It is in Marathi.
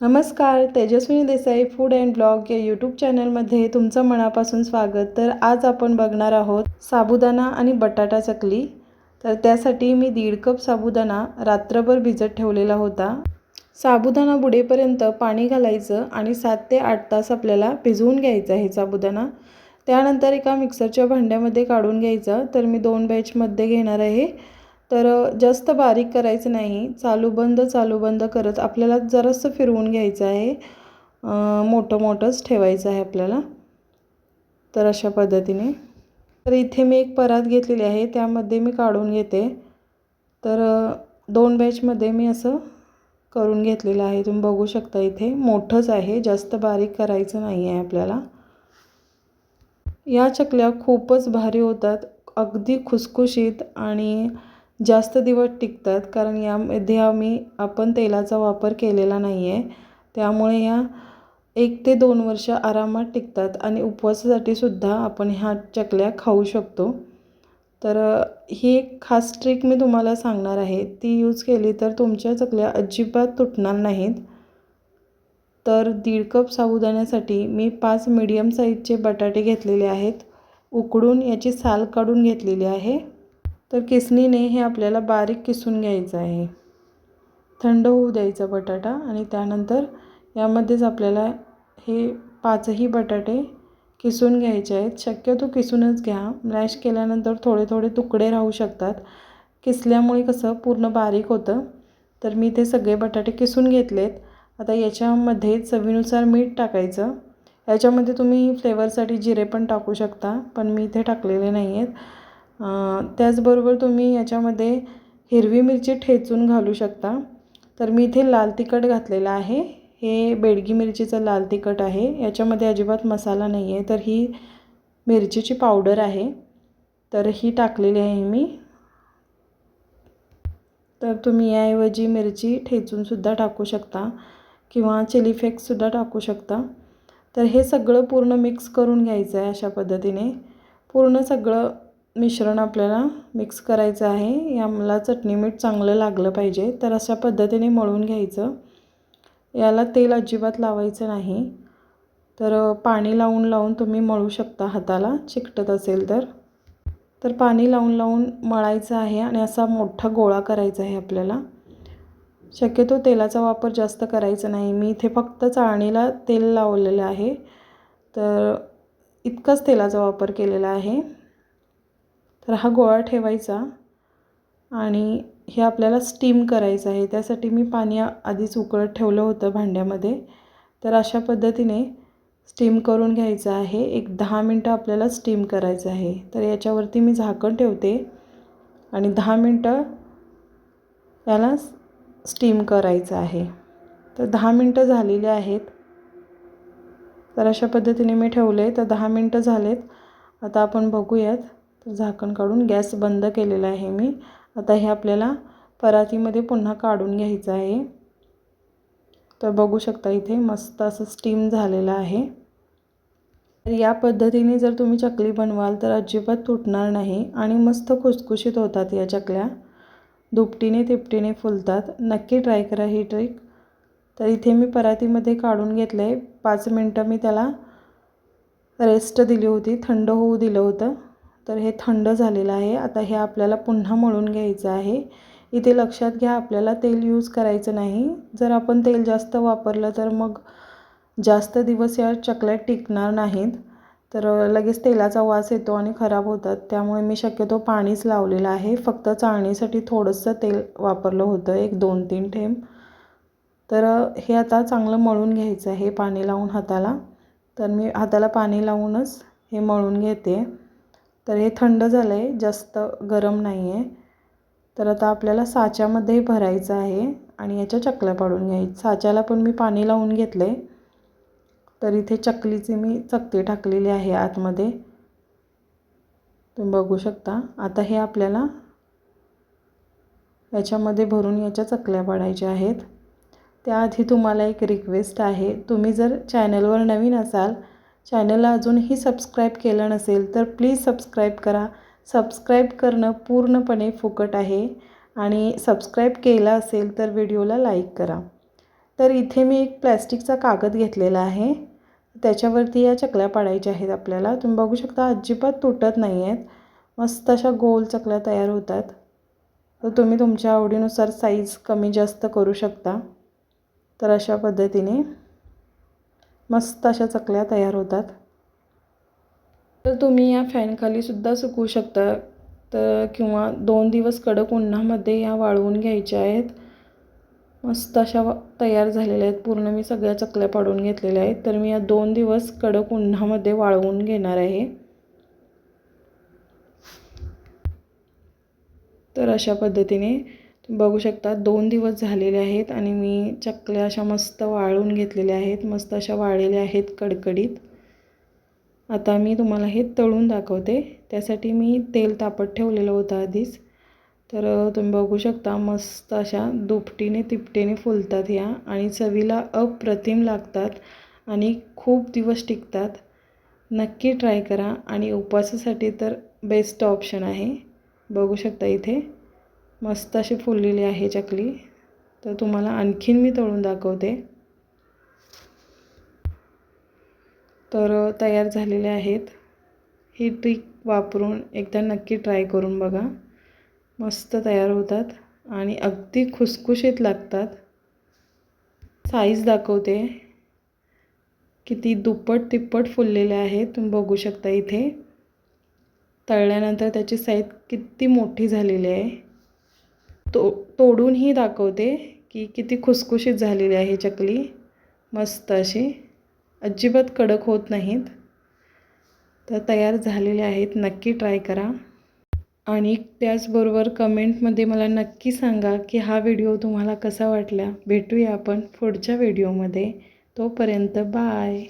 नमस्कार Tejaswini Desai food and blog या यूट्यूब चॅनलमध्ये तुमचं मनापासून स्वागत. तर आज आपण बघणार आहोत साबुदाणा आणि बटाटा चकली. तर त्यासाठी मी दीड कप साबुदाणा रात्रभर भिजत ठेवलेला होता. साबुदाणा बुडेपर्यंत पाणी घालायचं आणि सात ते आठ तास आपल्याला भिजवून घ्यायचं आहे साबुदाणा. त्यानंतर एका मिक्सरच्या भांड्यामध्ये काढून घ्यायचं. तर मी दोन बॅचमध्ये घेणार आहे. तर जास्त बारीक करायचं नाही. चालू बंद चालू बंद करत आपल्याला जरासं फिरवून घ्यायचं आहे. मोठं मोठंच ठेवायचं आहे आपल्याला. तर अशा पद्धतीने. तर इथे मी एक परात घेतलेली आहे. त्यामध्ये मी काढून घेते. तर दोन बॅचमध्ये मी असं करून घेतलेलं आहे. तुम्ही बघू शकता इथे. मोठंच आहे. जास्त बारीक करायचं नाही आहे आपल्याला. या चकल्या खूपच भारी होतात. अगदी खुसखुशीत आणि जास्त दिवस टिकतात कारण यामध्ये आम्ही आपण तेलाचा वापर केलेला नाही आहे त्यामुळे या एक ते दोन वर्ष आरामात टिकतात आणि उपवासासाठी सुद्धा आपण ह्या चकल्या खाऊ शकतो. तर ही एक खास ट्रिक मी तुम्हाला सांगणार आहे. ती यूज केली तर तुमच्या चकल्या अजिबात तुटणार नाहीत. तर दीड कप साबुदाण्यासाठी मी पाच मीडियम साईजचे बटाटे घेतलेले आहेत. उकडून याची साल काढून घेतलेली आहे. तर किसणीने हे आपल्याला बारीक किसून घ्यायचं आहे. थंड होऊ द्यायचा बटाटा आणि त्यानंतर यामध्येच आपल्याला हे पाचही बटाटे किसून घ्यायचे आहेत. शक्यतो किसूनच घ्या. मॅश केल्यानंतर थोडे थोडे तुकडे राहू शकतात. किसल्यामुळे कसं पूर्ण बारीक होतं. तर मी ते सगळे बटाटे किसून घेतलेत. आता याच्यामध्ये चवीनुसार मीठ टाकायचं. याच्यामध्ये तुम्ही फ्लेवरसाठी जिरे पण टाकू शकता पण मी इथे टाकलेले नाही आहेत त्याचबरोबर तुम्ही याच्यामध्ये हिरवी मिरची ठेचून घालू शकता. तर मी इथे लाल तिखट घातलेलं आहे. हे बेडगी मिरचीचं लाल तिखट आहे. याच्यामध्ये अजिबात मसाला नाही आहे. तर ही मिरचीची पावडर आहे. तर ही टाकलेली आहे मी. तर तुम्ही याऐवजी मिरची ठेचूनसुद्धा टाकू शकता किंवा चिली फ्लेक्ससुद्धा टाकू शकता. तर हे सगळं पूर्ण मिक्स करून घ्यायचं आहे अशा पद्धतीने. पूर्ण सगळं मिश्रण आपल्याला मिक्स करायचं आहे. याला चटणी मीठ चांगलं लागलं पाहिजे. तर अशा पद्धतीने मळून घ्यायचं. याला तेल अजिबात लावायचं नाही. तर पाणी लावून लावून तुम्ही मळू शकता हाताला. चिकटत असेल तर. तर पाणी लावून लावून मळायचं आहे आणि असा मोठा गोळा करायचा आहे आपल्याला. शक्यतो तेलाचा वापर जास्त करायचा नाही. मी इथे फक्त चाळणीला तेल लावलेलं आहे. तर इतकाच तेलाचा वापर केलेला आहे. तर हा गोळा ठेवायचा आणि हे आपल्याला स्टीम करायचं आहे. त्यासाठी मी पाणी आधीच उकळत ठेवलं होतं भांड्यामध्ये. तर अशा पद्धतीने स्टीम करून घ्यायचं आहे. एक दहा मिनटं आपल्याला स्टीम करायचं आहे. तर याच्यावरती मी झाकण ठेवते आणि दहा मिनटं याला स्टीम करायचं आहे. तर दहा मिनटं झालेली आहेत. तर अशा पद्धतीने मी ठेवले. तर दहा मिनटं झालेत. आता आपण बघूयात. झाकण काढून गॅस बंद केलेला आहे मी. आता हे आपल्याला परातीमध्ये पुन्हा काढून घ्यायचं आहे. तर बघू शकता इथे मस्त असं स्टीम झालेलं आहे. तर या पद्धतीने जर तुम्ही चकली बनवाल तर अजिबात तुटणार नाही आणि मस्त खुसखुशीत होतात या चकल्या. दुपटीने तिपटीने फुलतात. नक्की ट्राय करा ही ट्रिक. तर इथे मी परातीमध्ये काढून घेतलं आहे पाच मिनटं मी त्याला रेस्ट दिली होती. थंड होऊ दिलं होतं. तर हे थंड झालेलं आहे. आता हे आपल्याला पुन्हा मळून घ्यायचं आहे. इथे लक्षात घ्या आपल्याला तेल यूज करायचं नाही. जर आपण तेल जास्त वापरलं तर मग जास्त दिवस या चकल्यात टिकणार नाहीत. तर लगेच तेलाचा वास येतो आणि खराब होतात. त्यामुळे मी शक्यतो पाणीच लावलेलं आहे. फक्त चाळणीसाठी थोडंसं तेल वापरलं होतं एक दोन तीन ठेंब तर हे आता चांगलं मळून घ्यायचं आहे पाणी लावून हाताला. तर मी हाताला पाणी लावूनच हे मळून घेते. तर हे थंड झालं आहे जास्त गरम नाही आहे तर आता आपल्याला साच्यामध्ये भरायचं आहे आणि याच्या चकल्या पाडून घ्यायच्या. साच्याला पण मी पाणी लावून घेतलं आहे तर इथे चकलीची मी चकती टाकलेली आहे आतमध्ये. तुम्ही बघू शकता. आता हे आपल्याला याच्यामध्ये भरून याच्या चकल्या पाडायच्या आहेत. त्याआधी तुम्हाला एक रिक्वेस्ट आहे. तुम्ही जर चॅनलवर नवीन असाल चॅनलला अजूनही सबस्क्राईब केलं नसेल तर प्लीज सबस्क्राईब करा. सबस्क्राईब करणं पूर्णपणे फुकट आहे. आणि सबस्क्राईब केलं असेल तर व्हिडिओला लाईक करा. तर इथे मी एक प्लॅस्टिकचा कागद घेतलेला आहे. त्याच्यावरती या चकल्या पाडायच्या आहेत आपल्याला. तुम्ही बघू शकता अजिबात तुटत नाही आहेत. मस्त अशा गोल चकल्या तयार होतात. तर तुम्ही तुमच्या आवडीनुसार साईज कमी जास्त करू शकता. तर अशा पद्धतीने. मस्त अशा चकल्या तयार होतात. तर तुम्ही या फॅनखालीसुद्धा सुकवू शकता. तर किंवा दोन दिवस कडक उन्हामध्ये या वाळवून घ्यायच्या आहेत. मस्त अशा तयार झालेल्या आहेत. पूर्ण मी सगळ्या चकल्या पाडून घेतलेल्या आहेत. तर मी या दोन दिवस कडक उन्हामध्ये वाळवून घेणार आहे. तर अशा पद्धतीने बघू शकता दोन दिवस झालेले आहेत आणि मी चकल्या अशा मस्त वाळून घेतलेल्या आहेत मस्त अशा वाळलेल्या आहेत कडकडीत. आता मी तुम्हाला हे तळून दाखवते. त्यासाठी मी तेल तापत ठेवलेलं होतं आधीच. तर तुम्ही बघू शकता मस्त अशा दुपटीने तिपटीने फुलतात ह्या आणि चवीला अप्रतिम लागतात आणि खूप दिवस टिकतात. नक्की ट्राय करा आणि उपवासासाठी तर बेस्ट ऑप्शन आहे. बघू शकता इथे. मस्त अशी फुललेली आहे चकली. तर तुम्हाला आणखीन मी तळून दाखवते. तर तयार झालेले आहेत. ही ट्रिक वापरून एकदा नक्की ट्राय करून बघा. मस्त तयार होतात आणि अगदी खुसखुशीत लागतात. साईज दाखवते. किती दुप्पट तिप्पट फुललेले आहेत. तुम्ही बघू शकता इथे. तळल्यानंतर त्याची साईज किती मोठी झालेली आहे. तो तोडूनही दाखवते की किती खुसखुशीत झालेली आहे चकली. मस्त अशी. अजिबात कडक होत नाहीत. तर तयार झालेले आहेत. नक्की ट्राय करा. आणि त्याचबरोबर कमेंटमध्ये मला नक्की सांगा की हा व्हिडिओ तुम्हाला कसा वाटला. भेटूया आपण पुढच्या व्हिडिओमध्ये. तोपर्यंत बाय.